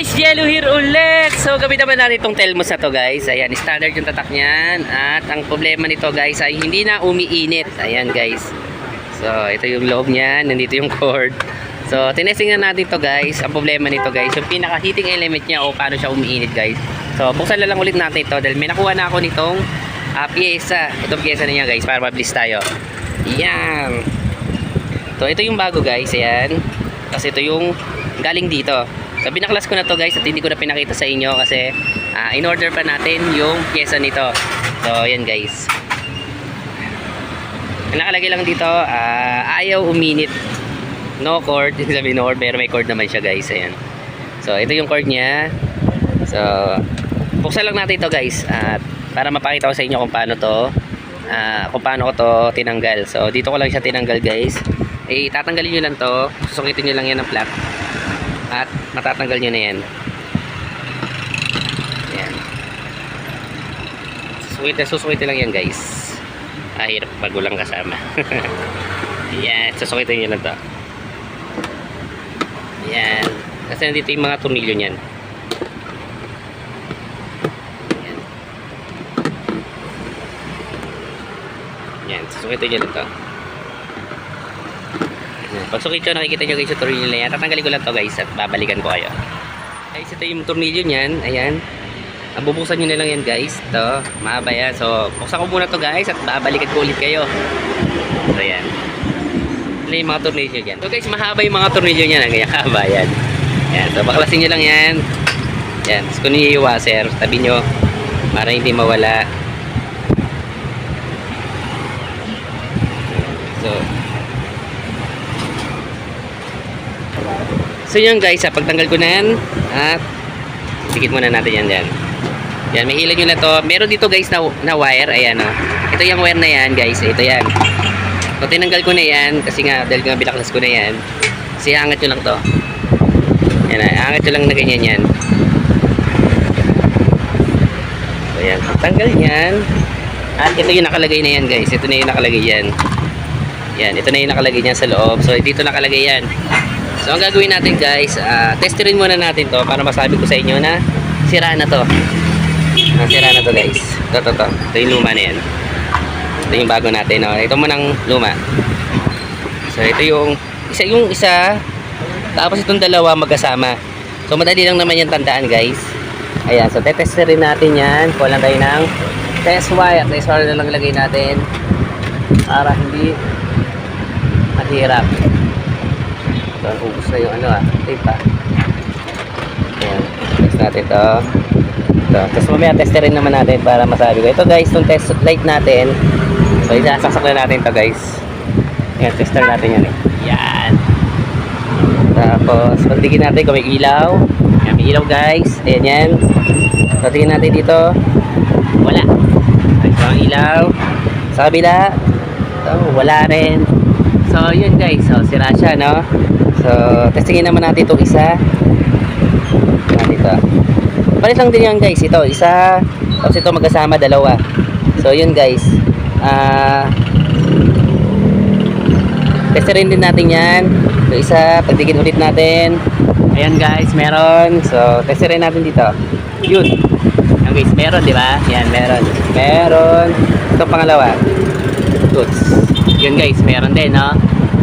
guys, Yellow here ulit. So gamitin naman natin itong Telmos na to guys. Ayan, standard yung tatak niyan. At ang problema nito guys ay hindi na umiinit. Ayan guys. So ito yung loob niyan, nandito yung cord. So tinesting na natin to guys. Ang problema nito guys, yung pinaka heating element niya o paano siya umiinit guys. So buksan na lang ulit natin ito dahil may nakuha na ako nitong uh, pyesa. Itong pyesa na niya guys para mabilis tayo. Yan. So ito yung bago guys, ayan. Kasi ito yung galing dito. So binaklas ko na to guys at hindi ko na pinakita sa inyo kasi ah, in-order pa natin yung pyesa nito. So ayan guys. Nakalagay lang dito, ah, ayaw uminit. No cord, hindi sabihin no cord, pero may cord naman siya guys. Ayan. So ito yung cord niya. So buksan lang natin ito guys at para mapakita ko sa inyo kung paano to ah, kung paano ko to tinanggal. So dito ko lang siya tinanggal guys. Eh tatanggalin niyo lang to, susukitin niyo lang yan ng plug at matatanggal nyo na yan. Yan. Susukit na susukit lang yan guys. Ah hirap pag walang kasama. Yan susukitin nyo lang to. Yan. Kasi nandito yung mga tornilyo nyan yan. Yan susukitin nyo lang to. Pag sukit nyo, nakikita nyo guys yung tornilyo na yan. Tatanggalin ko lang to guys at babalikan ko kayo. Guys, ito yung tornilyo niyan. Ayan. Ah, Bubuksan nyo na lang yan guys. Ito, mahaba yan. So, buksan ko muna to guys at babalikan ko ulit kayo. So, ayan. Ito yung mga tornilyo dyan. So guys, mahaba yung mga tornilyo niyan. Ang ganyan haba yan. Ayan. So, baklasin nyo lang yan. Ayan. Tapos kung yung washer, tabi nyo para hindi mawala. So, So yun guys, ah, pagtanggal ko na yan at sikit muna natin yan dyan. Yan, may hila nyo na to. Meron dito guys na, na wire. Ayan o. Ito yung wire na yan guys. Ito yan. So tinanggal ko na yan kasi nga dahil nga binaklas ko na yan. Kasi angat nyo lang to. Yan ah, angat nyo lang na ganyan yan. So yan, tanggal yan. At ito yung nakalagay na yan guys. Ito na yung nakalagay yan. Yan, ito na yung nakalagay niyan sa loob. So dito nakalagay yan. So ang gagawin natin guys, uh, testerin muna natin to para masabi ko sa inyo na sira na to. Ah, sira na to guys. Ito, ito, ito. Ito yung luma na yan. Ito yung bago natin. No? Ito munang luma. So ito yung isa yung isa tapos itong dalawa magkasama. So madali lang naman yung tandaan guys. Ayan, so tetesterin natin yan. Kuha lang tayo ng test wire. Test wire na lang lagay natin para hindi mahirap. So, ubus na yung ano ah, tape ah. Ayan, test natin to. Ito. Tapos mamaya testerin naman natin para masabi ko. Ito guys, itong test light natin. So, isasaksak na natin to guys. Ayan, tester natin yan eh. Yan. Tapos, pagtigin natin kung may ilaw. Ayan, may ilaw guys. Ayan yan. Pagtigin natin dito. Wala. Ito ang ilaw. Sa kabila. Ito, wala rin. So, yun guys. So, sira siya, no? So, testingin naman natin itong isa. Natin ito. Palit lang din yan guys. Ito, isa. Tapos ito magkasama, dalawa. So, yun guys. Ah... testerin din natin yan. So, isa, pagdigin ulit natin. Ayan guys, meron. So, testerin natin dito. Yun. Ayan guys, meron, di ba? Yan, meron. Meron. Ito pangalawa. Goods. Yun guys, meron din, no?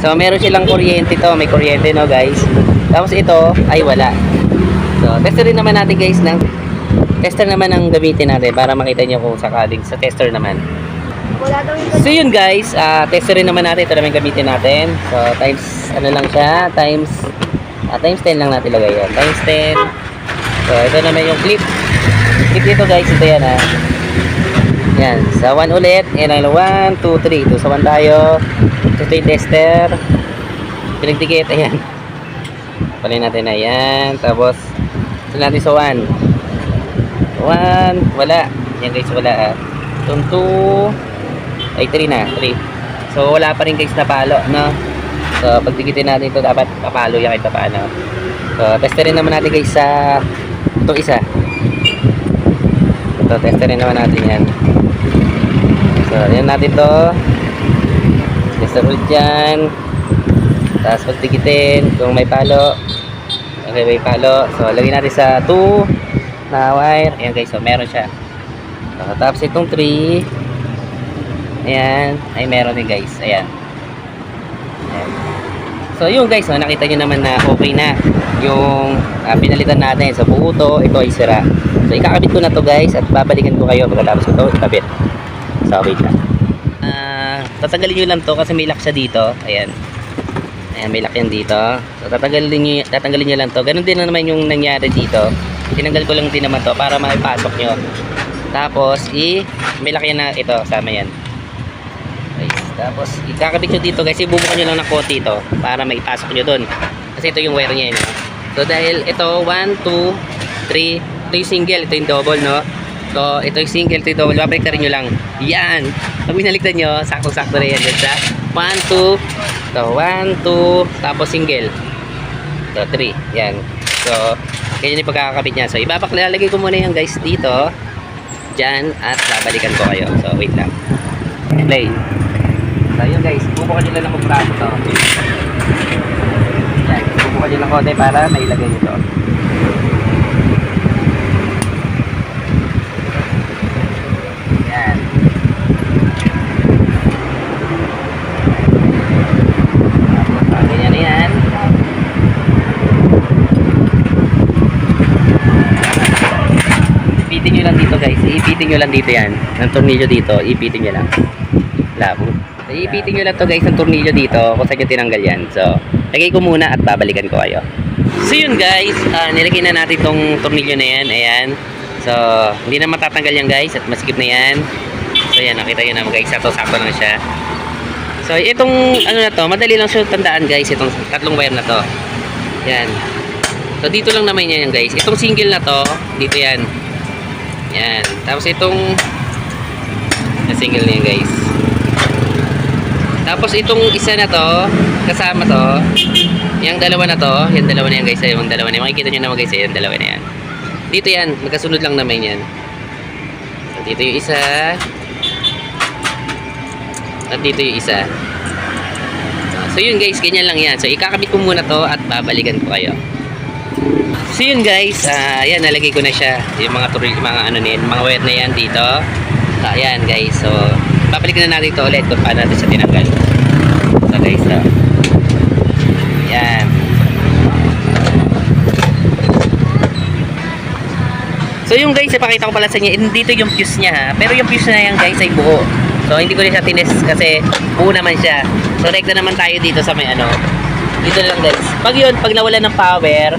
So, meron silang kuryente to. May kuryente, no, guys? Tapos ito, ay wala. So, testerin naman natin, guys, ng tester naman ang gamitin natin para makita nyo kung sakaling sa tester naman. So, yun, guys. Uh, testerin naman natin. Ito naman gamitin natin. So, times, ano lang siya? Times, ah, times 10 lang natin lagay yan. Times 10. So, ito naman yung clip. Clip dito, guys. Ito yan, ha. Yan. Sa 1 ulit. Yan ang 1, 2, 3. Ito sa 1 tayo. Ito yung tester. Pinagdikit. Ayan. Palin natin na yan. Tapos, ito natin sa 1. 1. Wala. Yan guys, wala ah. Itong 2. Ay, 3 na. 3. So, wala pa rin guys na palo, no? So, pagdikitin natin ito, dapat papalo yan kahit paano. So, testerin naman natin guys sa itong isa. So, testerin naman natin yan. So, yan natin to. Tester ulit yan. Tapos pagdikitin kung may palo. Okay, may palo. So, lagyan natin sa 2 na wire. Ayan guys, so meron siya. So, tapos itong 3. Ayan, ay meron din guys. Ayan. Ayan. So, yun guys, so, nakita nyo naman na okay na yung ah, pinalitan natin. So, buo to, ito ay sira. So, ikakabit ko na to guys at babalikan ko kayo pagkatapos ko to ikabit. So, wait lang. Ah, tatanggalin nyo lang to kasi may lock siya dito. Ayan. Ayan, may lock yan dito. So, tatanggalin nyo, tatanggalin nyo lang to. Ganun din na naman yung nangyari dito. Tinanggal ko lang din naman to para maipasok nyo. Tapos, i may lock yan na ito. Sama yan. Guys, tapos, ikakabit nyo dito guys. Ibubukan nyo lang ng konti ito para maipasok nyo dun. Kasi ito yung wire niya. Yun, no? So, dahil ito, 1, 2, 3. Ito yung single. Ito yung double, no? So, ito yung single, ito yung double. Babalik nyo lang. Yan. Pag binaliktad nyo, sakto-sakto na yan. Sa 1, 2, ito, 1, 2, tapos single. Ito, 3. Yan. So, ganyan yung pagkakabit niya. So, ibabaklalagay ko muna yan guys dito. Diyan. At babalikan ko kayo. So, wait lang. Play. So, yun guys. Bubukan nyo lang ng kumpraso to. Yan. Bubukan lang konti para mailagay nyo to. Yan. Tapos, ah, ganyan na yan. Ipitin nyo lang dito guys. Ipitin nyo lang dito yan. Ng tornilyo dito. Ipitin nyo lang. Labo. So, ipitin nyo lang to guys ng tornilyo dito kung saan nyo tinanggal yan. So, lagay ko muna at babalikan ko kayo. So yun guys, ah, nilagay na natin tong tornilyo na yan. Ayan. So, hindi na matatanggal yan guys at masikip na yan. So yan, nakita nyo naman guys. Sakto-sakto lang siya. So, itong ano na to, madali lang siya tandaan guys. Itong tatlong wire na to. Yan. So, dito lang naman yan guys. Itong single na to, dito yan. Yan. Tapos itong na single na yan guys. Tapos itong isa na to, kasama to, yung dalawa na to, yung dalawa na yan guys, yung dalawa na yan. Makikita nyo naman guys, yung dalawa na yan. Dito yan, magkasunod lang naman yan. So, dito yung isa. At dito yung isa. So yun guys, ganyan lang yan. So ikakabit ko muna to at babalikan ko kayo. So yun guys, ah yan nalagay ko na siya. Yung mga turil, mga ano niyan, mga wire na yan dito. So ayan guys, so babalikan na natin to ulit kung paano natin siya tinanggal. So guys, so, yan. So yung guys, ipakita ko pala sa inyo, dito yung fuse niya ha. Pero yung fuse na yan guys ay buo. So hindi ko rin siya tines kasi buo naman siya. So rekta naman tayo dito sa may ano. Dito lang guys. Pag yun, pag nawala ng power,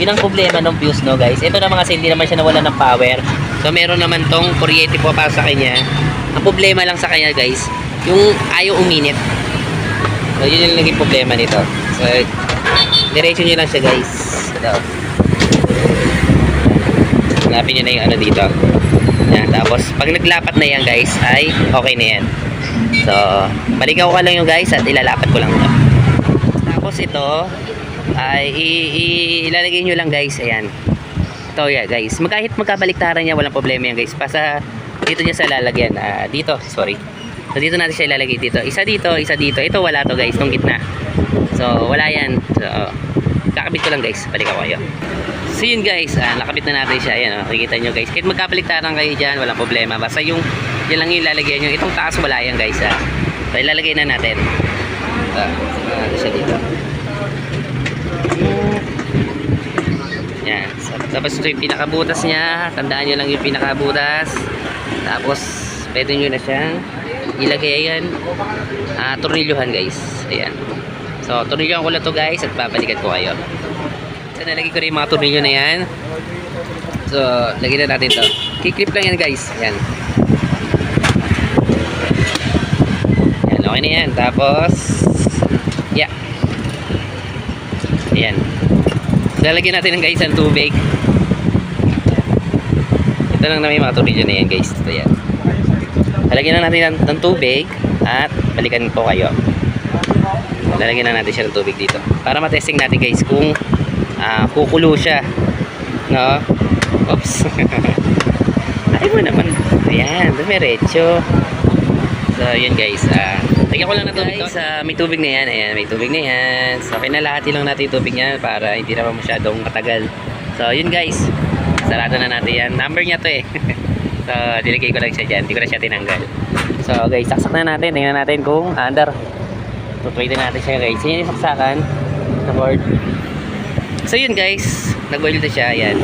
yun ang problema ng fuse no guys. Ito naman kasi hindi naman siya nawala ng power. So meron naman tong kuryente po para sa kanya. Ang problema lang sa kanya guys, yung ayaw uminit. So yun yung naging problema nito. So diretso nyo lang siya guys. Ito. Hanapin nyo na yung ano dito. Yan. Tapos, pag naglapat na yan guys, ay okay na yan. So, balikan ko ka lang yung guys at ilalapat ko lang to. Tapos ito, ay ilalagay nyo lang guys. Ayan. Ito yeah, guys. Kahit magkabaliktaran niya, walang problema yan guys. Basta dito niya sa lalagyan. Ah, dito, sorry. So, dito natin siya ilalagay dito. Isa dito, isa dito. Ito wala to guys, tong gitna. So, wala yan. So, kakabit ko lang guys. Balikan ko kayo. So yun guys, ah, nakabit na natin siya. Ayan, oh, nakikita nyo guys. Kahit magkabaliktaran kayo dyan, walang problema. Basta yung, yan lang yung ilalagay nyo. Itong taas wala yan guys. Ah. So ilalagay na natin. Sige natin siya dito. Yan. So, tapos ito yung pinakabutas niya. Tandaan nyo lang yung pinakabutas. Tapos, pwede nyo na siyang ilagay yan. Ah, tornilyohan guys. Ayan. So, tornilyohan ko lang to guys at babalikan ko kayo. So, nalagay ko rin yung mga tornilyo na yan. So, lagyan na natin to. Kiklip lang yan guys. Yan. Yan, okay na yan. Tapos, yeah. Ayan. Lalagyan natin ng guys ng tubig. Ito lang yung mga tornilyo na yan guys. Ito yan. Lalagyan na natin ng, ng tubig at balikan ko kayo. Lalagyan na natin siya ng tubig dito. Para matesting natin guys kung ah, kukulo siya. No? Oops. Ay mo naman. Ayan, dumiretso. So yun guys. Ah, lagyan ko lang ng tubig guys. ah, may tubig na yan. Ayan, may tubig na yan. So, pinalahati lang natin yung tubig niya para hindi naman masyadong matagal. So, yun guys. Sarado na natin yan. Number niya to eh. so, dilagay ko lang siya dyan. Hindi ko na siya tinanggal. So, guys, saksak na natin. Tingnan natin kung under. Tutwidin natin siya guys. Yan yung saksakan na board. So, yun guys. Nag-boil na siya. Ayan.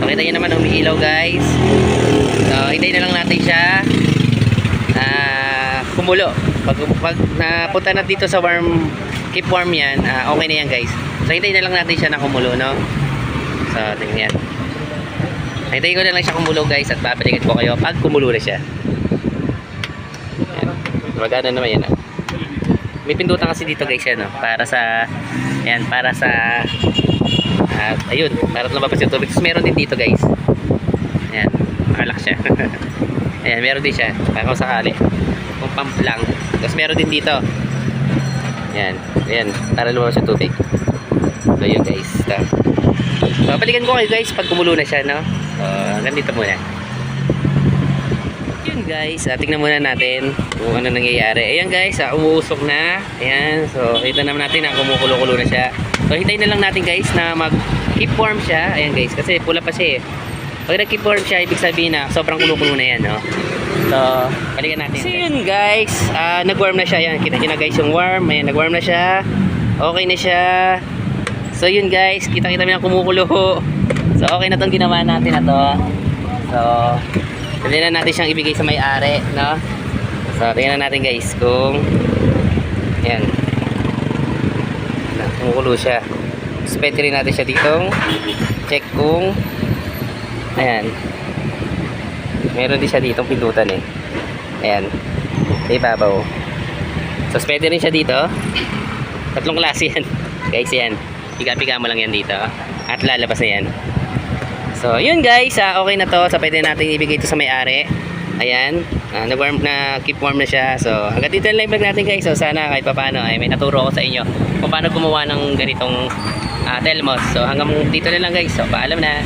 Pakita niyo naman umiilaw guys. So, hintayin na lang natin siya ah kumulo. Pag, pag napunta na dito sa warm, keep warm yan, ah, okay na yan guys. So, hintayin na lang natin siya na kumulo, no? So, tingnan yan. Hintayin ko na lang siya kumulo guys at babalikan ko kayo pag kumulo na siya. Yan. Magana naman yan, ah. May pindutan kasi dito guys yan, no? Para sa, yan, para sa, at ayun, para lumabas yung tubig. Meron din dito guys. Ayan, makalak siya. Ayan, meron din siya. Para kung sakali. Kung pump lang. Tapos meron din dito. Ayan, ayan, para lumabas yung tubig. So yun guys. So, balikan ko kayo guys pag kumulo na siya, no? So, hanggang dito muna. Yun guys, ah, tingnan muna natin kung ano nangyayari. Ayan guys, ah, umuusok na. Ayan, so kita naman natin na kumukulo-kulo na siya. So hintayin na lang natin guys na mag keep warm siya. Ayan guys, kasi pula pa siya eh. Pag nag-keep warm siya, ibig sabihin na sobrang kulo-kulo na yan, no? So, balikan natin. So yun guys, ah, nag-warm na siya. Ayan, kita nyo na guys yung warm. Ayan, nag-warm na siya. Okay na siya. So yun guys, kita-kita mo na kumukulo. So okay na tong ginawa natin na to. So, pwede na natin siyang ibigay sa may-ari, no? So, tingnan natin guys kung Ayan. Na, kumukulo siya. Tapos pwede rin natin siya ditong check kung Ayan. Meron din siya ditong pindutan eh. Ayan. Sa ibabaw. So, pwede rin siya dito. Tatlong klase yan. Guys, yan. Piga-piga mo lang yan dito. At lalabas na yan. So, yun guys. ah, okay na to. So, pwede natin ibigay ito sa may-ari. Ayan. ah, nag-warm na, keep warm na siya. So, hanggang dito yung live vlog natin guys. So, sana kahit papaano ay may naturo ako sa inyo kung paano gumawa ng ganitong ah, Telmos. So, hanggang dito na lang guys. So, paalam na.